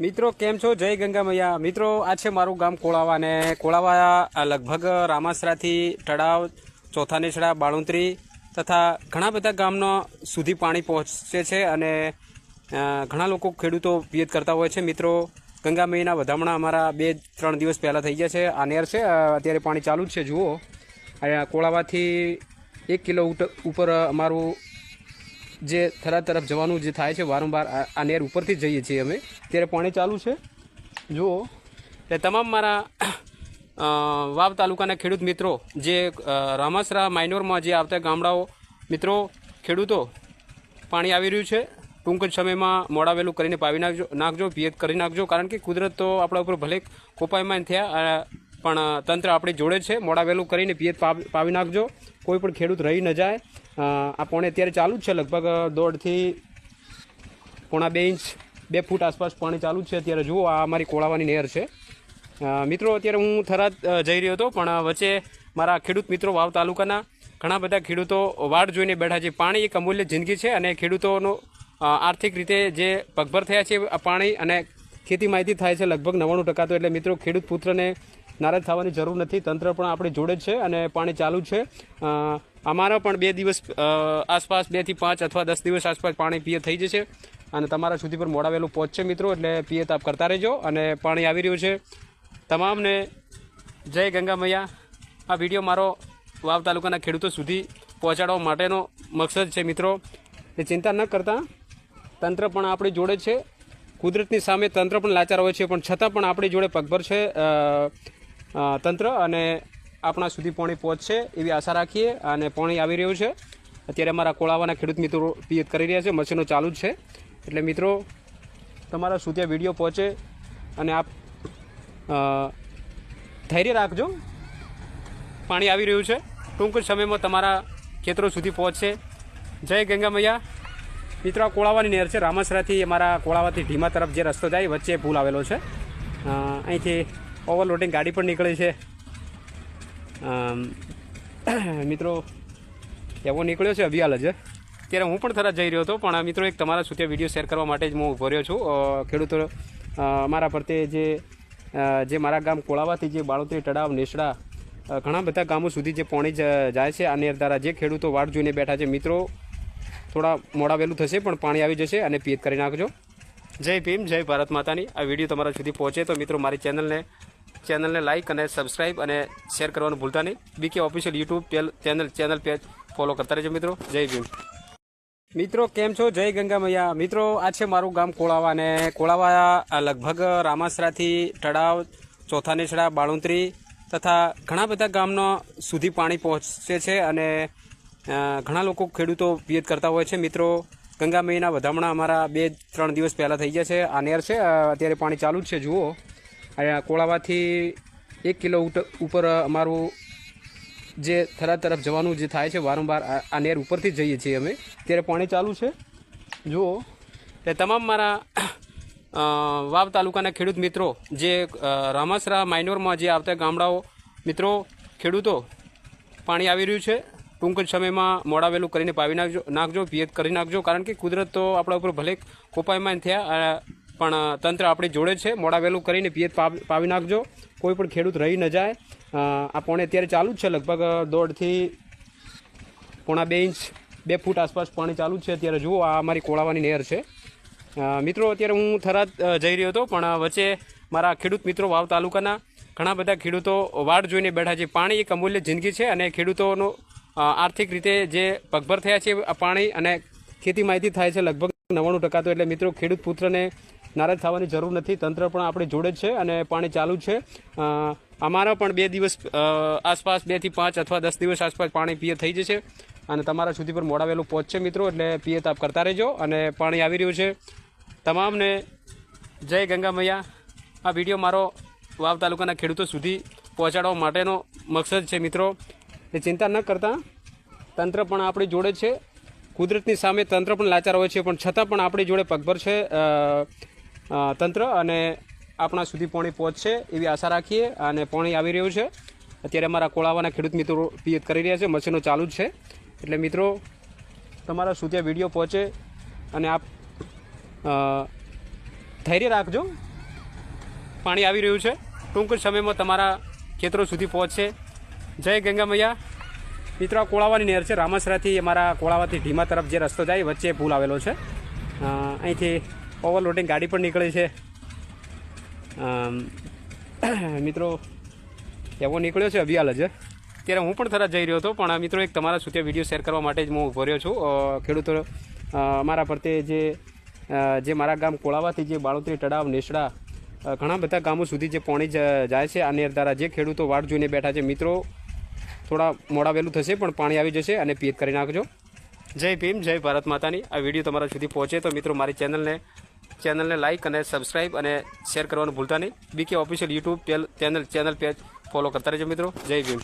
મિત્રો, કેમ છો? જય ગંગા મૈયા. મિત્રો, આ છે મારું ગામ કોળાવા અને કોળાવા લગભગ રામાસરાથી તળાવ, ચોથા નેસડા બાળુંત્રી તથા ઘણા બધા ગામનો સુધી પાણી પહોંચે છે અને ઘણા લોકો ખેડૂતો પિયત કરતા હોય છે. મિત્રો, ગંગા મૈયાના વધામણા અમારા બે, ત્રણ દિવસ પહેલાં થઈ ગયા છે. આ નેર છે અત્યારે પાણી ચાલુ જ છે. જુઓ. અહીંયા કોળાવાથી એક કિલો ઉપર અમારું જે થરા તરફ જવાનું જે થાય છે, વારંવાર આ નેર ઉપરથી જઈએ છીએ અમે. ત્યારે પાણી ચાલુ છે. જુઓ. એટલે તમામ મારા વાવ તાલુકાના ખેડૂત મિત્રો, જે રામાસરા માઇનોરમાં જે આવતા ગામડાઓ, મિત્રો, ખેડૂતો, પાણી આવી રહ્યું છે. ટૂંક જ સમયમાં મોડાવેલું કરીને પાવી નાખજો નાખજો, પિયત કરી નાખજો. કારણ કે કુદરત તો આપણા ઉપર ભલે કોપાયમાન થયા પણ તંત્ર આપણી જોડે છે. મોડા વહેલું કરીને પિયત પાવી નાખજો. કોઈ પણ ખેડૂત રહી ન જાય. આ પોણે અત્યારે ચાલુ જ છે. લગભગ દોઢથી પોણા બે ઇંચ, બે ફૂટ આસપાસ પાણી ચાલુ છે અત્યારે. જુઓ, આ અમારી કોળાવાની નહેર છે. મિત્રો, અત્યારે હું થરાદ જઈ રહ્યો હતો, પણ વચ્ચે મારા ખેડૂત મિત્રો વાવ તાલુકાના ઘણા બધા ખેડૂતો વાડ જોઈને બેઠા છે. પાણી એક અમૂલ્ય જિંદગી છે અને ખેડૂતોનો આર્થિક રીતે જે પગભર થયા છે પાણી અને ખેતી માહિતી થાય છે લગભગ નવ્વાણું ટકા તો. એટલે મિત્રો, ખેડૂત પુત્રને નારાજ થવાની જરૂર નથી. તંત્ર પણ આપણે જોડે છે અને પાણી ચાલુ છે. અમારા પણ બે દિવસ આસપાસ બેથી પાંચ અથવા દસ દિવસ આસપાસ પાણી પીએ થઈ જશે. અને તમારા સુધી પર મોડાવેલું પહોંચશે મિત્રો, એટલે પીએ તાપ કરતા રહેજો અને પાણી આવી રહ્યું છે. તમામને જય ગંગા મૈયા આ વીડિયો મારો વાવ તાલુકાના ખેડૂતો સુધી પહોંચાડવા માટેનો મકસદ છે મિત્રો. એ ચિંતા ન કરતા. તંત્ર પણ આપણી જોડે છે. કુદરતની સામે તંત્ર પણ લાચાર હોય છે, પણ છતાં પણ આપણી જોડે પગભર છે. તંત્ર અને આપણા સુધી પોણી પહોંચશે એવી આશા રાખીએ અને પોણી આવી રહ્યું છે. અત્યારે અમારા કોળાવાના ખેડૂત મિત્રો પિયત કરી રહ્યા છે મશીનો ચાલુ જ છે. એટલે મિત્રો, તમારા સુધી આ વીડિયો પહોંચે અને આપ ધૈર્ય રાખજો. પાણી આવી રહ્યું છે. ટૂંક સમયમાં તમારા ખેતરો સુધી પહોંચશે. જય ગંગા મૈયા મિત્રો, આ કોળાવાની નહેર છે. રામાસરાથી અમારા કોળાવાથી ઢીમા તરફ જે રસ્તો જાય વચ્ચે પુલ આવેલો છે. અહીંથી ઓવરલોડિંગ ગાડી પણ નીકળે છે. મિત્રો, એવો નીકળ્યો છે અભિયાલ જ. ત્યારે હું પણ થરા જઈ રહ્યો હતો, પણ મિત્રો એક તમારા સુધી વીડિયો શેર કરવા માટે જ હું ઊભો રહ્યો છું. ખેડૂતો મારા પ્રત્યે જે જે મારા ગામ કોળાવાથી જે બાળોતરી તળાવ, નેસડા ઘણા બધા ગામો સુધી જે પાણી જાય છે. આ દ્વારા જે ખેડૂતો વાટ જોઈને બેઠા છે, મિત્રો, થોડા મોડા વહેલું થશે, પણ પાણી આવી જશે અને પિયત કરી નાખજો. જય ભીમ, જય ભારત માતાની. આ વીડિયો તમારા સુધી પહોંચે તો મિત્રો મારી ચેનલને ચેનલને લાઇક અને સબસ્ક્રાઇબ અને શેર કરવાનું ભૂલતા નહીં. BK official YouTube channel channel page follow કરતા રહેજો મિત્રો. જય ભીમ. મિત્રો, કેમ છો? જય ગંગા મૈયા મિત્રો, આ છે મારું ગામ કોળાવા અને કોળાવા લગભગ રામાસરાથી તળાવ ચોથા નેસડા બાળુંત્રી તથા ઘણા બધા ગામનો સુધી પાણી પહોંચે છે અને ઘણા લોકો ખેડૂતો પિયત કરતા હોય છે. મિત્રો ગંગા મૈયાના વધામણા અમારા બે ત્રણ દિવસ પહેલાં થઈ ગયા છે. આ નેર છે. અત્યારે પાણી ચાલુ જ છે. જુઓ. અહીંયા કોળાવાથી એક કિલો ઉપર અમારું જે થરા તરફ જવાનું જે થાય છે વારંવાર, આ નેર ઉપરથી જઈએ છીએ અમે. ત્યારે પાણી ચાલુ છે. જુઓ. એ તમામ મારા વાવ તાલુકાના ખેડૂત મિત્રો, જે રામાસરા માઇનોરમાં જે આવતા ગામડાઓ, મિત્રો, ખેડૂતો, પાણી આવી રહ્યું છે. ટૂંક જ સમયમાં મોડાવેલું કરીને પાવી નાખજો નાખજો પિયત કરી નાખજો. કારણ કે કુદરત તો આપણા ઉપર ભલે કોપાયમાન થયા પણ તંત્ર આપણી જોડે છે. મોડા વહેલું કરીને પિયત પાવ- નાખજો. કોઈ પણ ખેડૂત રહી ન જાય. આ પોણે અત્યારે ચાલુ જ છે. લગભગ દોઢથી પોણા બે ઇંચ, બે ફૂટ આસપાસ પાણી ચાલુ જ છે અત્યારે. જુઓ, આ અમારી કોળાવાની નહેર છે. મિત્રો, અત્યારે હું થરાદ જઈ રહ્યો હતો, પણ વચ્ચે મારા ખેડૂત મિત્રો વાવ તાલુકાના ઘણા બધા ખેડૂતો વાડ જોઈને બેઠા છે. પાણી એક અમૂલ્ય જિંદગી છે અને ખેડૂતોનો આર્થિક રીતે જે પગભર થયા છે પાણી અને ખેતી માહિતી થાય છે લગભગ નવ્વાણું ટકા તો. એટલે મિત્રો, ખેડૂત પુત્રને નારાજ થવાની જરૂર નથી. તંત્ર પણ આપણી જોડે છે અને પાણી ચાલુ છે. અમારા પણ બે દિવસ આસપાસ બેથી પાંચ અથવા દસ દિવસ આસપાસ પાણી પીએ થઈ જશે. અને તમારા સુધી પર મોડાવેલું પહોંચશે મિત્રો, એટલે પીએ આપ કરતા રહેજો અને પાણી આવી રહ્યું છે. તમામને જય ગંગા મૈયા આ વીડિયો મારો વાવ તાલુકાના ખેડૂતો સુધી પહોંચાડવા માટેનો મકસદ છે મિત્રો. એ ચિંતા ન કરતા. તંત્ર પણ આપણી જોડે છે. કુદરતની સામે તંત્ર પણ લાચાર હોય છે, પણ છતાં પણ આપણી જોડે પગભર છે. તંત્ર અને આપણા સુધી પાણી પહોંચશે એવી આશા રાખીએ અને પાણી આવી રહ્યું છે. અત્યારે અમારા કોળાવાના ખેડૂત મિત્રો પિયત કરી રહ્યા છે, મશીનો ચાલુ જ છે. એટલે મિત્રો, તમારા સુધી વીડિયો પહોંચે અને આપ ધૈર્ય રાખજો. પાણી આવી રહ્યું છે. ટૂંક સમયમાં તમારા ખેતરો સુધી પહોંચશે. જય ગંગા મૈયા મિત્રો, આ કોળાવાની નહેર છે. રામસરાથી અમારા કોળાવાથી ઢીમા તરફ જે રસ્તો જાય વચ્ચે પુલ આવેલો છે. અહીંથી ઓવરલોડિંગ ગાડી પણ નીકળે છે. મિત્રો, એવો નીકળ્યો છે અભિયાલ જ. ત્યારે હું પણ થરા જઈ રહ્યો હતો, પણ મિત્રો એક તમારા સુધી વીડિયો શેર કરવા માટે જ હું ઊભો રહ્યો છું. ખેડૂતો મારા પ્રત્યે જે જે મારા ગામ કોળાવાથી જે બાળોતરી તળાવ, નેસડા ઘણા બધા ગામો સુધી જે પાણી જાય છે. આ નેર દ્વારા જે ખેડૂતો વાટ જોઈને બેઠા છે, મિત્રો, થોડા મોડા વહેલું થશે, પણ પાણી આવી જશે અને પિયત કરી નાખજો. જય ભીમ, જય ભારત માતાની. આ વીડિયો તમારા સુધી પહોંચે તો મિત્રો મારી ચેનલને ચેનલને લાઇક અને સબસ્ક્રાઇબ અને શેર કરવાનું ભૂલતા નહીં. BK official YouTube channel channel page follow કરતા રહેજો મિત્રો. જય ભીમ.